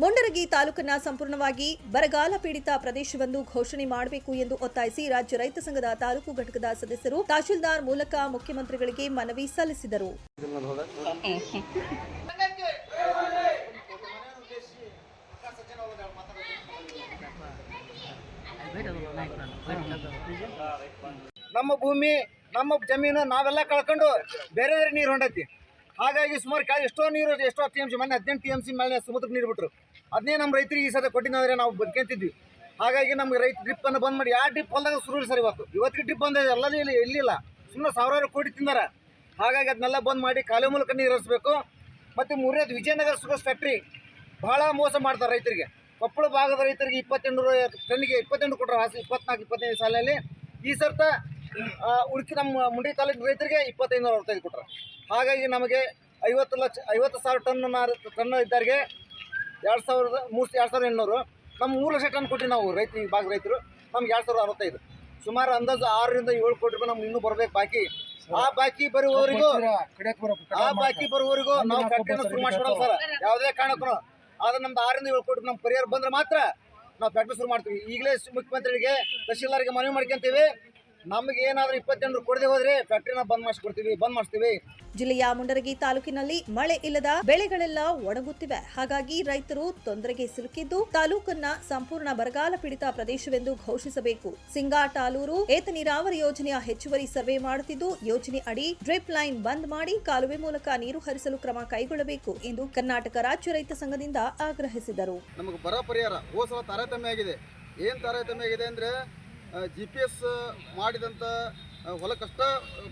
ಮುಂಡರಗಿ ತಾಲೂಕನ್ನ ಸಂಪೂರ್ಣವಾಗಿ ಬರಗಾಲ ಪೀಡಿತ ಪ್ರದೇಶವೆಂದು ಘೋಷಣೆ ಮಾಡಬೇಕು ಎಂದು ಒತ್ತಾಯಿಸಿ ರಾಜ್ಯ ರೈತ ಸಂಘದ ತಾಲೂಕು ಘಟಕದ ಸದಸ್ಯರು ತಹಶೀಲ್ದಾರ್ ಮೂಲಕ ಮುಖ್ಯಮಂತ್ರಿಗಳಿಗೆ ಮನವಿ ಸಲ್ಲಿಸಿದರು. ನಮ್ಮ ಭೂಮಿ, ನಮ್ಮ ಜಮೀನು ನಾವೆಲ್ಲ ಕಳ್ಕೊಂಡು ಬೇರೆ ಬೇರೆ ನೀರು ಹೊಂಡೈತಿ. ಹಾಗಾಗಿ ಸುಮಾರು ಕೆಳ ಎಷ್ಟೋ ನೀರು, ಎಷ್ಟೋ ಟಿ ಎಂ ಸಿ ಮೊನ್ನೆ ಹದಿನೆಂಟು ಟಿ ಎಂ ಸಿ ಮೇಲೆ ಸಮುದ್ರಕ್ಕೆ ನೀರು ಬಿಟ್ಟರು ಅದನ್ನೇ ನಮ್ಮ ರೈತರಿಗೆ ಈ ಸದ ಕೊಟ್ಟಿದ್ರೆ ನಾವು ಬದುಕಂತಿದ್ವಿ. ಹಾಗಾಗಿ ನಮ್ಗೆ ರೈತ ಡ್ರಿಪ್ ಅನ್ನು ಬಂದ್ ಮಾಡಿ, ಯಾವ ಡ್ರಿಪ್ ಹೊಲ್ದಾಗ ಸುರು ಸರ್ ಇವತ್ತು? ಇವತ್ತಿಗೆ ಡ್ರಿಪ್ ಬಂದಿದೆ ಎಲ್ಲದೂ ಇಲ್ಲಿ, ಎಲ್ಲಿಲ್ಲ. ಸುಮ್ಮನೆ ಸಾವಿರಾರು ಕೋಟಿ ತಿಂದಾರೆ. ಹಾಗಾಗಿ ಅದನ್ನೆಲ್ಲ ಬಂದ್ ಮಾಡಿ ಕಾಲೇ ಮೂಲಕ ನೀರು ಹರಿಸ್ಬೇಕು. ಮತ್ತು ಮೂರನೇದು ವಿಜಯನಗರ ಸುಗಸ್ ಫ್ಯಾಕ್ಟ್ರಿ ಭಾಳ ಮೋಸ ಮಾಡ್ತಾರೆ ರೈತರಿಗೆ. ಕೊಪ್ಪಳ ಭಾಗದ ರೈತರಿಗೆ ಇಪ್ಪತ್ತೆಂಟು ಟನ್ನಿಗೆ ಇಪ್ಪತ್ತೆಂಟು ಕೊಟ್ಟರು ಹಾಸಿ ಇಪ್ಪತ್ನಾಲ್ಕು, ಇಪ್ಪತ್ತೈದು ಸಾಲಲ್ಲಿ. ಈ ಸರ್ತ ಉಡುಕಿ ನಮ್ಮ ಮುಂಡಿ ತಾಲೂಕು ರೈತರಿಗೆ ಇಪ್ಪತ್ತೈದು ನೂರ ಅರವತ್ತೈದು ಕೊಟ್ಟರು ಹಾಗಾಗಿ ನಮಗೆ ಐವತ್ತು ಲಕ್ಷ ಐವತ್ತು ಸಾವಿರ ಟನ್ ಮಾರ ಟನ್ ಇದ್ದವರಿಗೆ ಎರಡು ಸಾವಿರದ ಮೂರು ಎರಡು ಸಾವಿರದ ಎಂಟುನೂರು. ನಮ್ಮ ಮೂರು ಲಕ್ಷ ಟನ್ ಕೊಟ್ಟು ನಾವು ರೈತ ಈ ಭಾಗ ರೈತರು. ನಮ್ಗೆ ಎರಡು ಸಾವಿರದ ಅರವತ್ತೈದು. ಸುಮಾರು ಅಂದಾಜು ಆರರಿಂದ ಏಳು ಕೋಟಿ ರೂಪಾಯಿ ನಮ್ಗೆ ಇನ್ನೂ ಬರಬೇಕು ಬಾಕಿ. ಆ ಬಾಕಿ ಬರುವವರಿಗೂ ಆ ಬಾಕಿ ಬರುವವರೆಗೂ ನಾವು ಫ್ಯಾಕ್ಟ್ರಿನ ಶುರು ಮಾಡಿಸ್ಬಿಡಲ್ಲ ಸರ್. ಯಾವುದೇ ಕಾರಣಕ್ಕೂ. ಆದ್ರೆ ನಮ್ದು ಆರರಿಂದ ಏಳು ಕೋಟಿ ನಮ್ಮ ಪರಿಹಾರ ಬಂದ್ರೆ ಮಾತ್ರ ನಾವು ಫ್ಯಾಕ್ಟ್ರಿ ಶುರು ಮಾಡ್ತೀವಿ. ಈಗಲೇ ಮುಖ್ಯಮಂತ್ರಿಗೆ ತಹಶೀಲ್ದಾರ್ಗೆ ಮನವಿ ಮಾಡ್ಕೊಂತೀವಿ. ನಮಗೆ ಏನಾದರೂ ಇಪ್ಪತ್ತೆಂಟು ಕೊಡದೆ ಹೋದ್ರೆ ಫ್ಯಾಕ್ಟ್ರಿನ ಬಂದ್ ಮಾಡಿಸ್ಕೊಡ್ತೀವಿ ಬಂದ್ ಮಾಡಿಸ್ತೀವಿ. ಜಿಲ್ಲೆಯ ಮುಂಡರಗಿ ತಾಲೂಕಿನಲ್ಲಿ ಮಳೆ ಇಲ್ಲದ ಬೆಳೆಗಳೆಲ್ಲ ಒಣಗುತ್ತಿವೆ. ಹಾಗಾಗಿ ರೈತರು ತೊಂದರೆಗೆ ಸಿಲುಕಿದ್ದು ತಾಲೂಕನ್ನ ಸಂಪೂರ್ಣ ಬರಗಾಲ ಪೀಡಿತ ಪ್ರದೇಶವೆಂದು ಘೋಷಿಸಬೇಕು. ಸಿಂಗಾಟಾಲೂರು ಏತ ನೀರಾವರಿ ಯೋಜನೆಯ ಹೆಚ್ಚುವರಿ ಸರ್ವೆ ಮಾಡುತ್ತಿದ್ದು ಯೋಜನೆ ಅಡಿ ಡ್ರಿಪ್ ಲೈನ್ ಬಂದ್ ಮಾಡಿ ಕಾಲುವೆ ಮೂಲಕ ನೀರು ಹರಿಸಲು ಕ್ರಮ ಕೈಗೊಳ್ಳಬೇಕು ಎಂದು ಕರ್ನಾಟಕ ರಾಜ್ಯ ರೈತ ಸಂಘದಿಂದ ಆಗ್ರಹಿಸಿದರು. ನಮಗೆ ಬರ ಪರಿಹಾರ. ಹೋದ ಸಲ ತಾರತಮ್ಯ ಆಗಿದೆ. ಏನ್ ತಾರತಮ್ಯ ಆಗಿದೆ ಅಂದರೆ ಜಿ ಪಿ ಎಸ್ ಮಾಡಿದಂಥ ಹೊಲಕ್ಕಷ್ಟ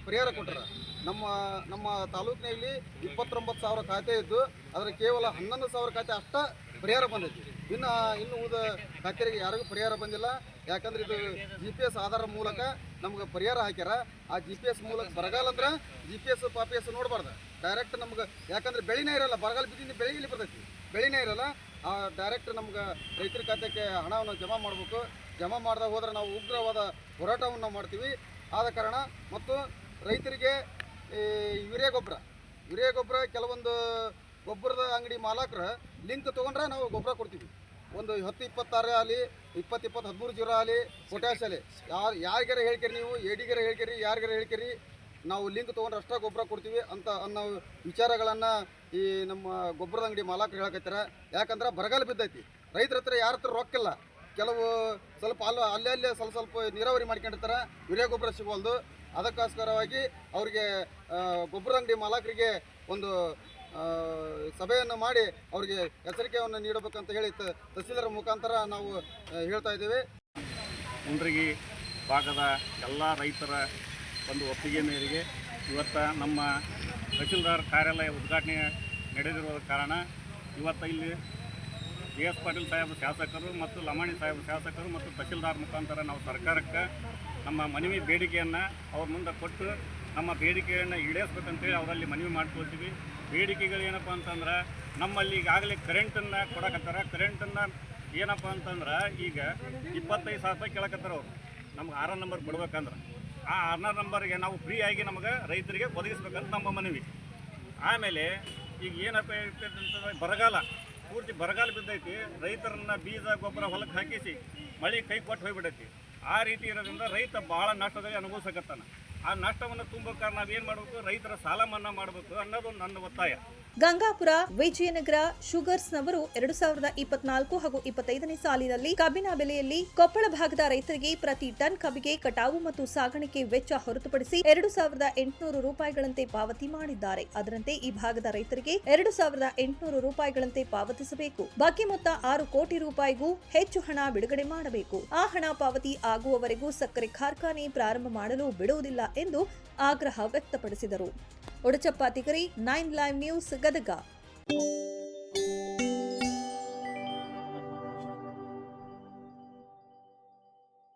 ಪರಿಹಾರ ಕೊಟ್ಟರ ನಮ್ಮ ನಮ್ಮ ತಾಲೂಕಿನಲ್ಲಿ ಇಪ್ಪತ್ತೊಂಬತ್ತು ಸಾವಿರ ಖಾತೆ ಇದ್ದು, ಅದರ ಕೇವಲ ಹನ್ನೊಂದು ಸಾವಿರ ಖಾತೆ ಅಷ್ಟ ಪರಿಹಾರ ಬಂದೈತಿ. ಇನ್ನು ಇನ್ನು ಉಳಿದ ಖಾತೆಗೆ ಯಾರಿಗೂ ಪರಿಹಾರ ಬಂದಿಲ್ಲ. ಯಾಕಂದ್ರೆ ಇದು ಜಿ ಪಿ ಎಸ್ ಆಧಾರ ಮೂಲಕ ನಮ್ಗೆ ಪರಿಹಾರ ಹಾಕ್ಯಾರ. ಆ ಜಿ ಪಿ ಎಸ್ ಮೂಲಕ ಬರಗಾಲ ಅಂದ್ರೆ ಜಿ ಪಿ ಎಸ್ ಪಾಪಿ ಎಸ್ ನೋಡಬಾರ್ದು. ಡೈರೆಕ್ಟ್ ನಮ್ಗೆ, ಯಾಕಂದ್ರೆ ಬೆಳಿನೇ ಇರಲ್ಲ. ಬರಗಾಲ ಬಿದ್ದಿಂದ ಬೆಳೆ ಇಲ್ಲಿ ಬರ್ತೈತಿ. ಬೆಳಿನೇ ಇರಲ್ಲ. ಡೈರೆಕ್ಟ್ ನಮ್ಗೆ ರೈತರ ಖಾತೆಗೆ ಹಣವನ್ನು ಜಮಾ ಮಾಡಬೇಕು. ಜಮಾ ಮಾಡ್ದಾಗ ಹೋದ್ರೆ ನಾವು ಉಗ್ರವಾದ ಹೋರಾಟವನ್ನು ಮಾಡ್ತೀವಿ. ಆದ ಕಾರಣ ಮತ್ತು ರೈತರಿಗೆ ಈ ಯೂರಿಯಾ ಗೊಬ್ಬರ. ಯೂರಿಯಾ ಗೊಬ್ಬರ ಕೆಲವೊಂದು ಗೊಬ್ಬರದ ಅಂಗಡಿ ಮಾಲಕರು ಲಿಂಕ್ ತೊಗೊಂಡ್ರೆ ನಾವು ಗೊಬ್ಬರ ಕೊಡ್ತೀವಿ. ಒಂದು ಹತ್ತು ಇಪ್ಪತ್ತಾರು ಆಗಲಿ ಇಪ್ಪತ್ತು ಇಪ್ಪತ್ತು ಹದಿಮೂರು ಜೀರೋ ಆಗಲಿ ಪೊಟ್ಯಾಶ್ ಆಲಿ ಯಾರು ಯಾರಿಗಾರ ಹೇಳ್ಕೆರಿ ನೀವು? ಎಡಿಗಾರ ಹೇಳ್ಕೇರಿ ಯಾರಿಗಾರ ಹೇಳ್ಕೇರಿ ನಾವು ಲಿಂಕ್ ತೊಗೊಂಡ್ರೆ ಅಷ್ಟೇ ಗೊಬ್ಬರ ಕೊಡ್ತೀವಿ ಅಂತ ಅನ್ನೋ ವಿಚಾರಗಳನ್ನು ಈ ನಮ್ಮ ಗೊಬ್ಬರದ ಅಂಗಡಿ ಮಾಲಕರು ಹೇಳಕತ್ತಾರೆ. ಯಾಕಂದ್ರೆ ಬರಗಾಲ ಬಿದ್ದೈತಿ. ರೈತರ ಹತ್ರ ಯಾರ ಹತ್ರ ರೊಕ್ಕಿಲ್ಲ ಕೆಲವು ಸ್ವಲ್ಪ ಅಲ್ಲ ಅಲ್ಲೇ ಅಲ್ಲೇ ಸ್ವಲ್ಪ ಸ್ವಲ್ಪ ನೀರಾವರಿ ಮಾಡ್ಕೊಂಡಿರ್ತಾರೆ. ಯೂರಿಯಾ ಗೊಬ್ಬರ ಸಿಗೋಲ್ದು ಅದಕ್ಕೋಸ್ಕರವಾಗಿ ಅವರಿಗೆ ಗೊಬ್ಬರದ ಅಂಗಡಿ ಮಾಲಕರಿಗೆ ಒಂದು ಸಭೆಯನ್ನು ಮಾಡಿ ಅವರಿಗೆ ಎಚ್ಚರಿಕೆಯನ್ನು ನೀಡಬೇಕಂತ ಹೇಳಿ ತಹಸೀಲ್ದಾರ ಮುಖಾಂತರ ನಾವು ಹೇಳ್ತಾ ಇದ್ದೇವೆ. ಮುಂಡ್ರಿಗಿ ಭಾಗದ ಎಲ್ಲ ರೈತರ ಒಂದು ಒಪ್ಪಿಗೆ ಮೇರೆಗೆ ಇವತ್ತು ನಮ್ಮ ತಹಶೀಲ್ದಾರ್ ಕಾರ್ಯಾಲಯ ಉದ್ಘಾಟನೆ ನಡೆದಿರುವ ಕಾರಣ ಇವತ್ತು ಇಲ್ಲಿ ಬಿ ಎಸ್ ಪಾಟೀಲ್ ಸಾಹೇಬ್ ಶಾಸಕರು ಮತ್ತು ಲಮಾಣಿ ಸಾಹೇಬ್ ಶಾಸಕರು ಮತ್ತು ತಹಶೀಲ್ದಾರ್ ಮುಖಾಂತರ ನಾವು ಸರ್ಕಾರಕ್ಕೆ ನಮ್ಮ ಮನವಿ ಬೇಡಿಕೆಯನ್ನು ಅವ್ರ ಮುಂದೆ ಕೊಟ್ಟು ನಮ್ಮ ಬೇಡಿಕೆಯನ್ನು ಈಡೇರಿಸ್ಬೇಕಂತೇಳಿ ಅವರಲ್ಲಿ ಮನವಿ ಮಾಡ್ಕೊಳ್ತೀವಿ. ಬೇಡಿಕೆಗಳು ಏನಪ್ಪ ಅಂತಂದ್ರೆ ನಮ್ಮಲ್ಲಿ ಈಗಾಗಲೇ ಕರೆಂಟನ್ನು ಕೊಡಕತ್ತಾರ. ಕರೆಂಟನ್ನು ಏನಪ್ಪ ಅಂತಂದ್ರೆ ಈಗ ಇಪ್ಪತ್ತೈದು ಸಾವಿರ ರೂಪಾಯಿ ಕೇಳಕತ್ತಾರ ಅವರು. ನಮ್ಗೆ ಆರು ನಂಬರ್ ಕೊಡ್ಬೇಕಂದ್ರೆ. ಆ ಆರ್ನರ್ ನಂಬರ್ಗೆ ನಾವು ಫ್ರೀ ಆಗಿ ನಮಗೆ ರೈತರಿಗೆ ಒದಗಿಸ್ಬೇಕಂತ ನಮ್ಮ ಮನವಿ. ಆಮೇಲೆ ಈಗ ಏನಪ್ಪ ಅಂತಂದ್ರೆ ಬರಗಾಲ. ಪೂರ್ತಿ ಬರಗಾಲ ಬಿದ್ದೈತಿ, ರೈತರನ್ನ ಬೀಜ, ಗೊಬ್ಬರ ಹೊಲಕ್ಕೆ ಹಾಕಿಸಿ ಮಳೆ ಕೈ ಕೊಟ್ಟು ಹೋಗ್ಬಿಡೈತಿ. ಆ ರೀತಿ ಇರೋದ್ರಿಂದ ರೈತ ಭಾಳ ನಷ್ಟದಲ್ಲಿ ಅನುಭವಿಸಕತ್ತಾನ. ಆ ನಷ್ಟವನ್ನು ತುಂಬಬೇಕಾದ್ರೆ ನಾವೇನು ಮಾಡಬೇಕು? ರೈತರ ಸಾಲ ಮನ್ನಾ ಮಾಡಬೇಕು ಅನ್ನೋದು ನನ್ನ ಒತ್ತಾಯ. ಗಂಗಾಪುರ, ವಿಜಯನಗರ, ಶುಗರ್ಸ್ನವರು ಎರಡು ಸಾವಿರದ ಇಪ್ಪತ್ನಾಲ್ಕು ಹಾಗೂ ಇಪ್ಪತ್ತೈದನೇ ಸಾಲಿನಲ್ಲಿ ಕಬ್ಬಿನ ಬೆಲೆಯಲ್ಲಿ ಕೊಪ್ಪಳ ಭಾಗದ ರೈತರಿಗೆ ಪ್ರತಿ ಟನ್ ಕಬ್ಬಿಗೆ ಕಟಾವು ಮತ್ತು ಸಾಗಾಣಿಕೆ ವೆಚ್ಚ ಹೊರತುಪಡಿಸಿ ಎರಡು ಸಾವಿರದ ಎಂಟುನೂರು ರೂಪಾಯಿಗಳಂತೆ ಪಾವತಿ ಮಾಡಿದ್ದಾರೆ. ಅದರಂತೆ ಈ ಭಾಗದ ರೈತರಿಗೆ ಎರಡು ಸಾವಿರದ ಎಂಟುನೂರು ರೂಪಾಯಿಗಳಂತೆ ಪಾವತಿಸಬೇಕು. ಬಾಕಿ ಮೊತ್ತ ಆರು ಕೋಟಿ ರೂಪಾಯಿಗೂ ಹೆಚ್ಚು ಹಣ ಬಿಡುಗಡೆ ಮಾಡಬೇಕು. ಆ ಹಣ ಪಾವತಿ ಆಗುವವರೆಗೂ ಸಕ್ಕರೆ ಕಾರ್ಖಾನೆ ಪ್ರಾರಂಭ ಮಾಡಲು ಬಿಡುವುದಿಲ್ಲ ಎಂದು ಆಗ್ರಹ ವ್ಯಕ್ತಪಡಿಸಿದರು. Odachappa Tigari nine live news Gadag.